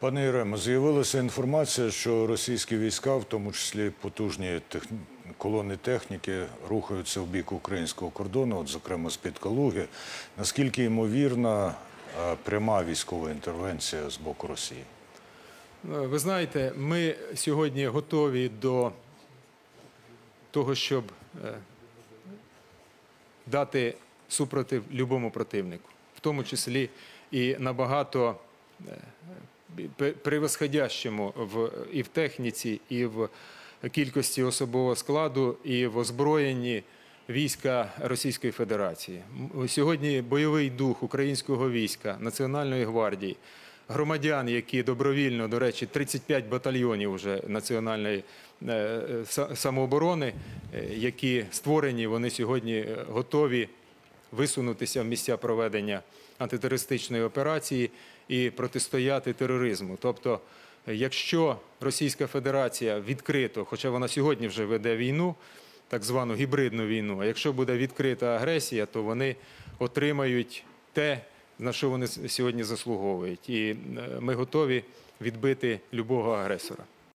Пане Єремо, з'явилася інформація, що російські війська, в тому числі потужні тех... колони техніки, рухаються в бік українського кордону, от, зокрема з-під Калуги. Наскільки ймовірна е, пряма військова інтервенція з боку Росії? Ви знаєте, ми сьогодні готові до того, щоб е, дати супротив любому противнику, в тому числі і набагато е, превосходящому в, і в техніці, і в кількості особового складу, і в озброєнні війська Російської Федерації. Сьогодні бойовий дух українського війська, Національної гвардії, громадян, які добровільно, до речі, 35 батальйонів вже національної е, е, са- самооборони, е, які створені, вони сьогодні е, готові висунутися в місця проведення антитерористичної операції і протистояти тероризму. Тобто, якщо Російська Федерація відкрито, хоча вона сьогодні вже веде війну, так звану гібридну війну, а якщо буде відкрита агресія, то вони отримають те, на що вони сьогодні заслуговують. І е, ми готові відбити любого агресора.